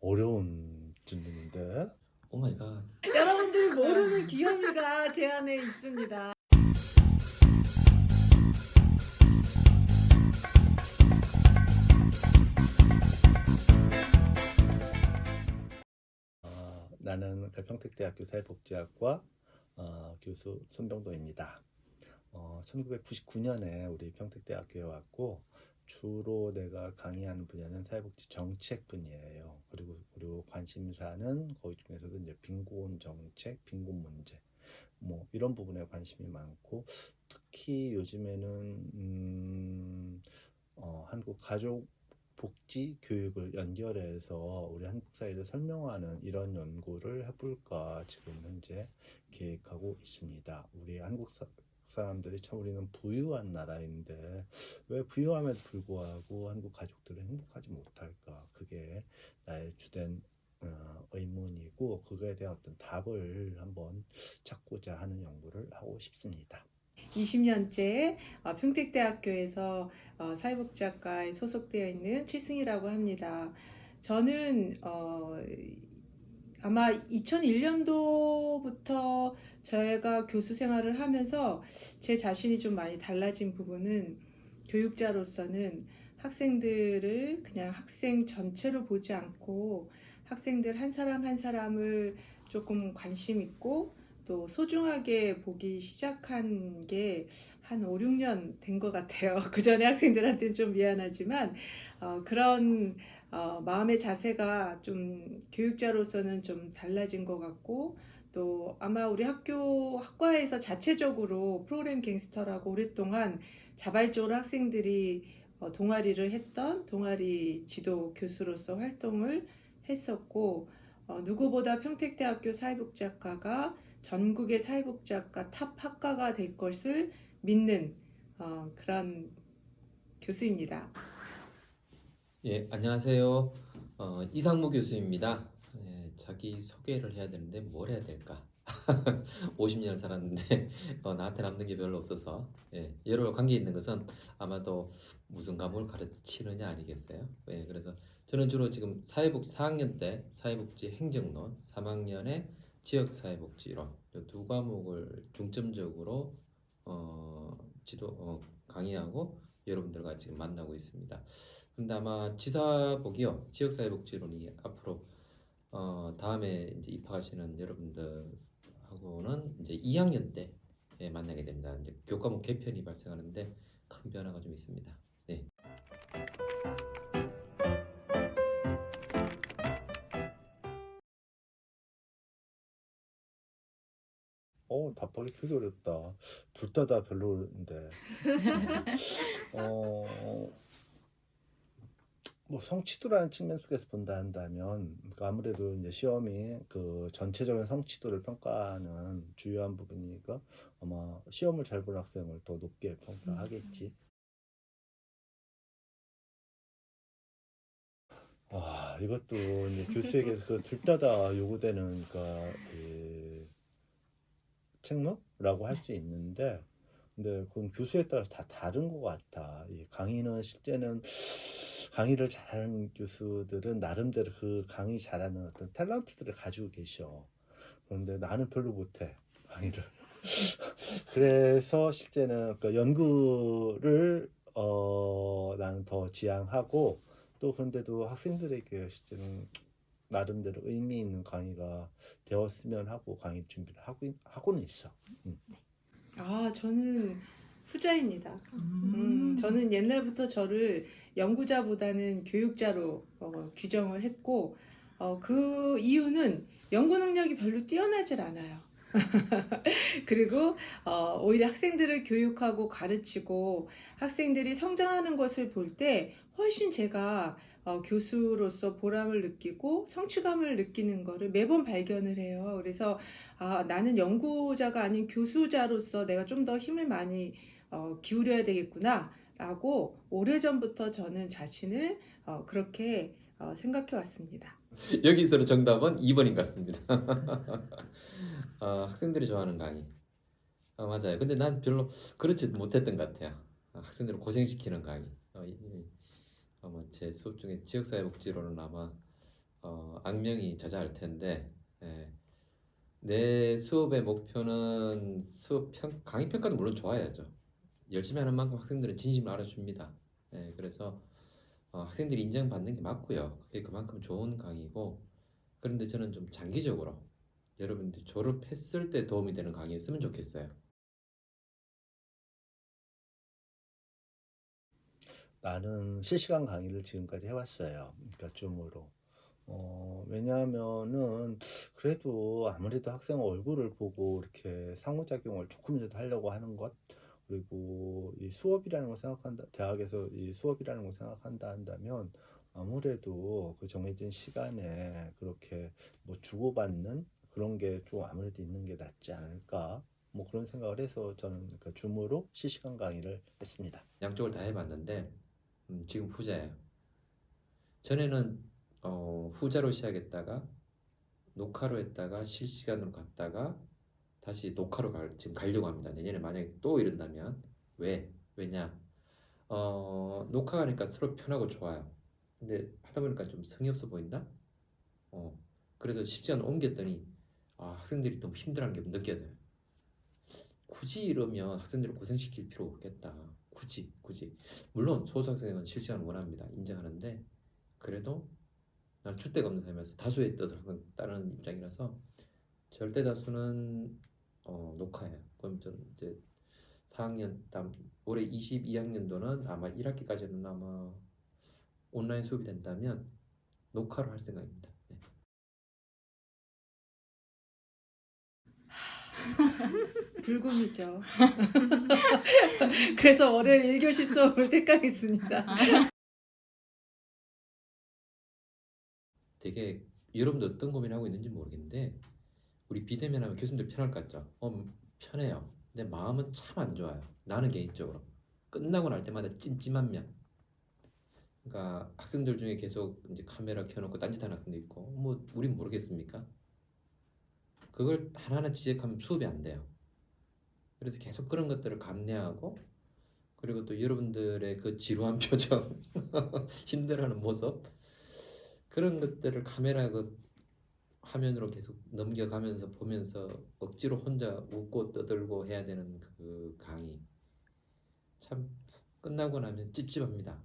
어려운 질문인데. 오 마이 갓. 여러분들이 모르는 귀요미가 제 안에 있습니다. 어, 나는 그 평택대학교 사회복지학과 어, 교수 손병도입니다. 어, 1999년에 우리 평택대학교에 왔고 주로 내가 강의하는 분야는 사회복지 정책 분야예요. 그리고 그리고 관심사는 거기 중에서도 이제 빈곤 정책, 빈곤 문제 뭐 이런 부분에 관심이 많고 특히 요즘에는 음, 어, 한국 가족 복지 교육을 연결해서 우리 한국 사회를 설명하는 이런 연구를 해볼까 지금 현재 계획하고 있습니다. 우리 한국 사, 사람들이 참 우리는 부유한 나라인데 왜 부유함에도 불구하고 한국 가족들은 행복하지 못할까? 그게 나의 주된 어, 의문이고 그거에 대한 어떤 답을 한번 찾고자 하는 연구를 하고 싶습니다. 20년째 어, 평택대학교에서 어, 사회복지학과에 소속되어 있는 최승희라고 합니다. 저는 어, 아마 2001년도부터 저희가 교수 생활을 하면서 제 자신이 좀 많이 달라진 부분은 교육자로서는 학생들을 그냥 학생 전체로 보지 않고 학생들 한 사람 한 사람을 조금 관심 있고 또 소중하게 보기 시작한 게 한 5, 6년 된 것 같아요. 그 전에 학생들한테는 좀 미안하지만 어, 그런 어, 마음의 자세가 좀 교육자로서는 좀 달라진 것 같고 또 아마 우리 학교 학과에서 자체적으로 프로그램 갱스터라고 오랫동안 자발적으로 학생들이 어, 동아리를 했던 동아리 지도 교수로서 활동을 했었고 어, 누구보다 평택대학교 사회복지학과가 전국의 사회복지학과 탑 학과가 될 것을 믿는 어, 그런 교수입니다. 예, 안녕하세요. 어, 이상무 교수입니다. 예, 자기 소개를 해야 되는데 뭘 해야 될까? 50년 살았는데 어, 나한테 남는 게 별로 없어서 예, 여러분 관계 있는 것은 아마도 무슨 과목을 가르치느냐 아니겠어요? 예, 그래서 저는 주로 지금 사회복지 4학년 때 사회복지 행정론, 3학년에 지역사회복지론 이두 과목을 중점적으로 어, 지도 어, 강의하고 여러분들과 지금 만나고 있습니다. 근데 아마 지사복이요 지역사회복지론이 앞으로 어, 다음에 이제 입학하시는 여러분들하고는 이제 2학년 때 예, 만나게 됩니다. 이제 교과목 개편이 발생하는데 큰 변화가 좀 있습니다. 어, 답하기 되게 어렵다. 둘 다 다 별로인데. 어, 뭐 성취도라는 측면 속에서 본다 한다면 그러니까 아무래도 이제 시험이 그 전체적인 성취도를 평가하는 주요한 부분이니까 아마 시험을 잘 본 학생을 더 높게 평가하겠지. 아, 이것도 이제 교수에게서 그둘 다 다 요구되는 그러니까 그 책무라고 할 수 있는데 근데 그건 교수에 따라서 다 다른 것 같아. 이 강의는 실제는 강의를 잘하는 교수들은 나름대로 그 강의 잘하는 어떤 탤런트들을 가지고 계셔. 그런데 나는 별로 못해 강의를. 그래서 실제는 그 연구를 어 나는 더 지향하고 또 그런데도 학생들에게 실제는 나름대로 의미 있는 강의가 되었으면 하고 강의 준비를 하고 있- 하고는 있어. 아, 저는 후자입니다. 음, 저는 옛날부터 저를 연구자보다는 교육자로 어, 규정을 했고, 어, 그 이유는 연구 능력이 별로 뛰어나질 않아요. 그리고 어, 오히려 학생들을 교육하고 가르치고 학생들이 성장하는 것을 볼 때 훨씬 제가 어, 교수로서 보람을 느끼고 성취감을 느끼는 것을 매번 발견을 해요. 그래서 아, 나는 연구자가 아닌 교수자로서 내가 좀 더 힘을 많이 어, 기울여야 되겠구나. 라고 오래전부터 저는 자신을 어, 그렇게 어, 생각해 왔습니다. 여기서 정답은 2번인 것 같습니다. 아, 학생들이 좋아하는 강의. 아, 맞아요. 근데 난 별로 그렇지 못했던 것 같아요. 아, 학생들을 고생시키는 강의. 어, 이- 이- 아마 제 수업 중에 지역사회복지로는 아마 어, 악명이 자자할 텐데 예. 내 수업의 목표는 수업 평, 강의 평가도 물론 좋아야죠. 열심히 하는 만큼 학생들은 진심을 알아줍니다. 예, 그래서 어, 학생들이 인정받는 게 맞고요. 그게 그만큼 좋은 강의고 그런데 저는 좀 장기적으로 여러분들이 졸업했을 때 도움이 되는 강의였으면 좋겠어요. 나는 실시간 강의를 지금까지 해왔어요. 그러니까 줌으로. 어, 왜냐하면은 그래도 아무래도 학생 얼굴을 보고 이렇게 상호작용을 조금이라도 하려고 하는 것 그리고 이 수업이라는 걸 생각한다 대학에서 이 수업이라는 걸 생각한다 한다면 아무래도 그 정해진 시간에 그렇게 뭐 주고받는 그런 게 좀 아무래도 있는 게 낫지 않을까 뭐 그런 생각을 해서 저는 그 줌으로 실시간 강의를 했습니다. 양쪽을 다 해봤는데 음, 지금 후자예요. 전에는 어, 후자로 시작했다가 녹화로 했다가 실시간으로 갔다가 다시 녹화로 갈, 지금 가려고 합니다. 내년에 만약에 또 이런다면 왜? 왜냐? 어, 녹화가 하니까 서로 편하고 좋아요. 근데 하다 보니까 좀 성의 없어 보인다? 어, 그래서 실시간 옮겼더니 아, 학생들이 너무 힘들어하는 게 느껴져요. 굳이 이러면 학생들을 고생시킬 필요 없겠다. 굳이, 굳이. 물론 소수 학생은 실시간 원합니다. 인정하는데 그래도 난 줏대가 없는 삶에서 다수의 뜻을 항상 따르는 입장이라서 절대 다수는 어, 녹화예요. 그럼 전 이제 4학년 다음 올해 22학년도는 아마 1학기까지는 아마 온라인 수업이 된다면 녹화로 할 생각입니다. 네. 불금이죠. 그래서 월요일 1교시 수업을 택하겠습니다. 되게 여러분도 어떤 고민하고 있는지 모르겠는데 우리 비대면 하면 교수님들 편할 것 같죠? 어, 편해요. 근데 마음은 참 안 좋아요. 나는 개인적으로 끝나고 날 때마다 찜찜한 면. 그러니까 학생들 중에 계속 이제 카메라 켜놓고 딴짓하는 학생도 있고 뭐 우린 모르겠습니까? 그걸 하나하나 지적하면 수업이 안 돼요. 그래서 계속 그런 것들을 감내하고 그리고 또 여러분들의 그 지루한 표정, 힘들어하는 모습 그런 것들을 카메라 그 화면으로 계속 넘겨가면서 보면서 억지로 혼자 웃고 떠들고 해야 되는 그 강의 참 끝나고 나면 찝찝합니다.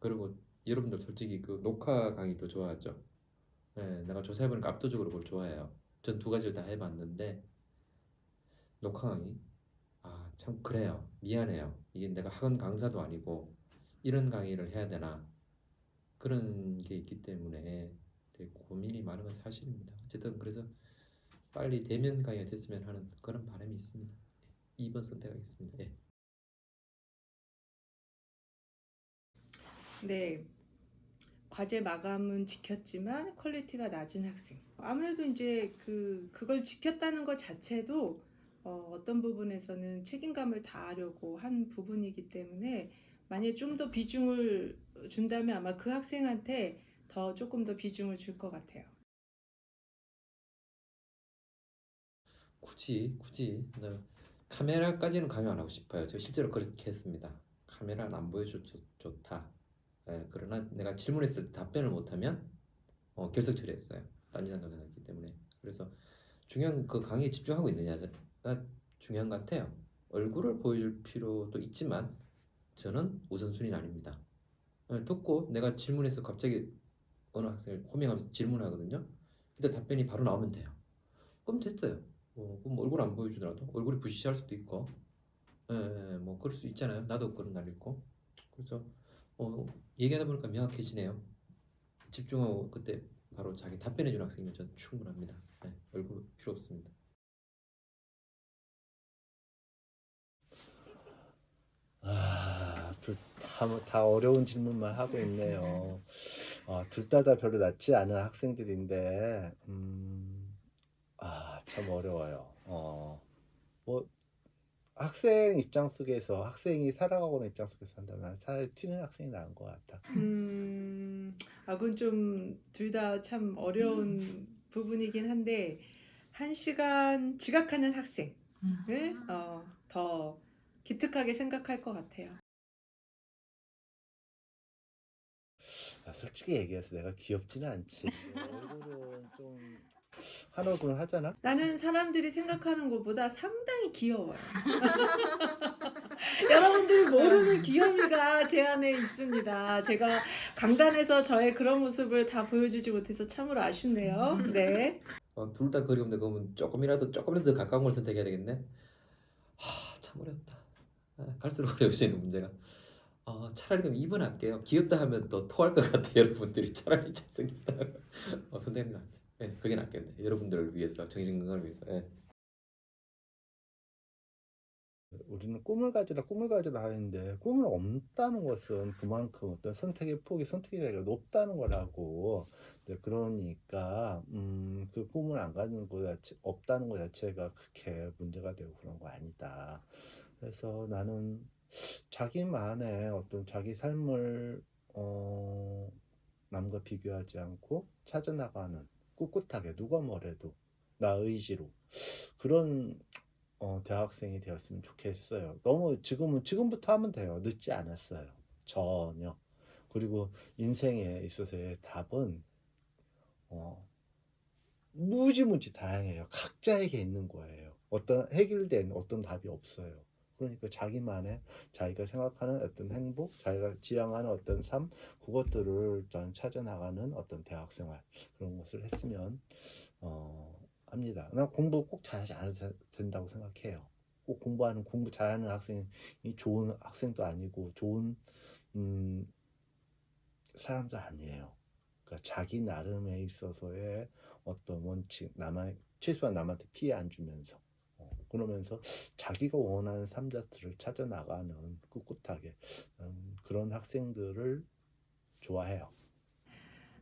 그리고 여러분들 솔직히 그 녹화 강의도 좋아하죠. 네, 내가 조사해보니까 압도적으로 그걸 좋아해요. 전 두 가지를 다 해봤는데 녹화 강의 아 참 그래요. 미안해요. 이게 내가 학원 강사도 아니고 이런 강의를 해야 되나 그런 게 있기 때문에 되게 고민이 많은 건 사실입니다. 어쨌든 그래서 빨리 대면 강의가 됐으면 하는 그런 바람이 있습니다. 2번 선택하겠습니다. 예. 네. 과제 마감은 지켰지만 퀄리티가 낮은 학생. 아무래도 이제 그 그걸 지켰다는 것 자체도 어, 어떤 부분에서는 책임감을 다하려고 한 부분이기 때문에 만약에 좀 더 비중을 준다면 아마 그 학생한테 더 조금 더 비중을 줄 것 같아요. 굳이 굳이 나 카메라까지는 강요 안 하고 싶어요. 제가 실제로 그렇게 했습니다. 카메라는 안 보여줘 좋, 좋다. 예, 그러나 내가 질문했을 때 답변을 못하면 어, 결석 처리했어요. 딴짓한다고 생각했기 때문에 그래서 중요한 그 강의에 집중하고 있느냐가 중요한 것 같아요. 얼굴을 보여줄 필요도 있지만 저는 우선순위는 아닙니다. 예, 듣고 내가 질문해서 갑자기 어느 학생을 호명하면서 질문하거든요. 그때 답변이 바로 나오면 돼요. 그럼 됐어요. 어, 그럼 얼굴 안 보여주더라도 얼굴이 부시시할 수도 있고, 예, 예, 뭐 그럴 수 있잖아요. 나도 그런 날 있고. 그래서 어, 얘기하다 보니까 명확해지네요. 집중하고 그때 바로 자기 답변해주는 학생이면 전 충분합니다. 예, 얼굴 필요 없습니다. 아, 둘 다, 다 어려운 질문만 하고 있네요. 아, 둘다다 별로 낫지 않은 학생들인데, 음, 아, 참 어려워요. 어, 뭐, 학생 입장 속에서, 학생이 살아가고 있는 입장 속에서 한다면 난 차라리 튀는 학생이 나은 것 같아. 음, 아, 그건 좀 둘 다 참 어려운 부분이긴 한데 한 시간 지각하는 학생을 어, 더 기특하게 생각할 것 같아요. 아, 솔직히 얘기해서 내가 귀엽지는 않지. 얼굴은 좀 한옥을 하잖아. 나는 사람들이 생각하는 것보다 상당히 귀여워요. 여러분들이 모르는 귀요미가 제 안에 있습니다. 제가 강단에서 저의 그런 모습을 다 보여주지 못해서 참으로 아쉽네요. 네. 어, 둘 다 그리 없는데 그러면 조금이라도 조금이라도 더 가까운 걸 선택해야 되겠네. 하, 참 어렵다. 아, 갈수록 어려워지는 문제가. 어, 차라리 그럼 2번 할게요. 귀엽다 하면 또 토할 것 같아 여러분들이 차라리 잘생겼다. 어, 선택하는 것 같아. 예, 그게 낫겠네. 여러분들을 위해서 정신 건강을 위해서. 예. 우리는 꿈을 가지라 꿈을 가지라 하는데 꿈을 없다는 것은 그만큼 어떤 선택의 폭이 선택의 자리가 높다는 거라고 이제 그러니까 음, 그 꿈을 안 가지는 거 자체 없다는 것 자체가 그렇게 문제가 되고 그런 거 아니다 그래서 나는 자기만의 어떤 자기 삶을 어, 남과 비교하지 않고 찾아나가는 꿋꿋하게 누가 뭐래도 나 의지로 그런 어, 대학생이 되었으면 좋겠어요. 너무 지금은 지금부터 하면 돼요. 늦지 않았어요. 전혀. 그리고 인생에 있어서의 답은 어, 무지무지 다양해요. 각자에게 있는 거예요. 어떤 해결된 어떤 답이 없어요. 그러니까 자기만의 자기가 생각하는 어떤 행복, 자기가 지향하는 어떤 삶, 그것들을 저는 찾아 나가는 어떤 대학 생활 그런 것을 했으면 어, 합니다. 난 공부 꼭 잘하지 않아도 된다고 생각해요. 꼭 공부하는 공부 잘하는 학생이 좋은 학생도 아니고 좋은 음, 사람도 아니에요. 그러니까 자기 나름에 있어서의 어떤 원칙, 남한 최소한 남한테 피해 안 주면서 어, 그러면서 자기가 원하는 삶자들을 찾아 나가는 꿋꿋하게 음, 그런 학생들을 좋아해요.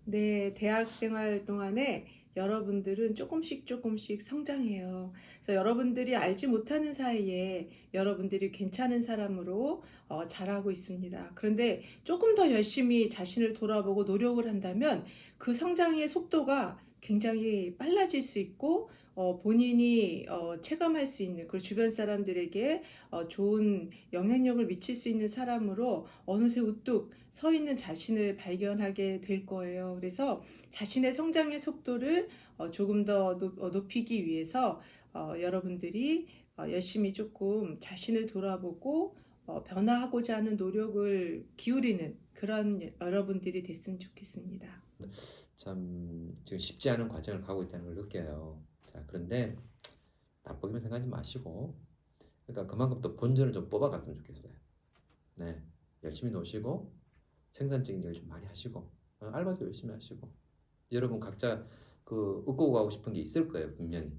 네, 대학 생활 동안에 여러분들은 조금씩 조금씩 성장해요. 그래서 여러분들이 알지 못하는 사이에 여러분들이 괜찮은 사람으로 어, 자라고 있습니다. 그런데 조금 더 열심히 자신을 돌아보고 노력을 한다면 그 성장의 속도가 굉장히 빨라질 수 있고 어, 본인이 어, 체감할 수 있는 그리고 주변 사람들에게 어, 좋은 영향력을 미칠 수 있는 사람으로 어느새 우뚝 서 있는 자신을 발견하게 될 거예요. 그래서 자신의 성장의 속도를 어, 조금 더 높, 어, 높이기 위해서 어, 여러분들이 어, 열심히 조금 자신을 돌아보고 어, 변화하고자 하는 노력을 기울이는 그런 여러분들이 됐으면 좋겠습니다. 참 지금 쉽지 않은 과정을 가고 있다는 걸 느껴요. 자, 그런데 나쁘게만 생각하지 마시고, 그러니까 그만큼 또 본전을 좀 뽑아갔으면 좋겠어요. 네, 열심히 노시고 생산적인 일좀 많이 하시고 어, 알바도 열심히 하시고 여러분 각자 그 얻고 가고 싶은 게 있을 거예요 분명히.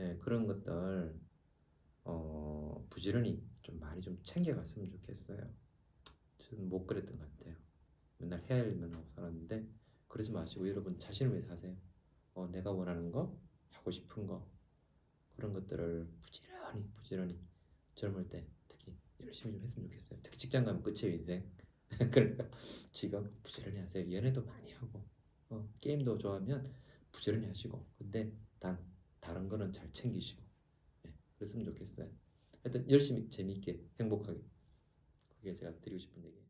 예, 그런 것들 어, 부지런히 좀 많이 좀 챙겨갔으면 좋겠어요. 저는 못 그랬던 것 같아요. 맨날 해야 할 일만 하고 살았는데 그러지 마시고 여러분 자신을 위해서 하세요. 어, 내가 원하는 거, 하고 싶은 거 그런 것들을 부지런히 부지런히 젊을 때 특히 열심히 좀 했으면 좋겠어요. 특히 직장 가면 끝이에요 인생. 그러니까 지금 부지런히 하세요. 연애도 많이 하고 어, 게임도 좋아하면 부지런히 하시고 근데 단 다른 거는 잘 챙기시고 네, 그랬으면 좋겠어요. 하여튼 열심히 재미있게 행복하게 그게 제가 드리고 싶은 얘기예요.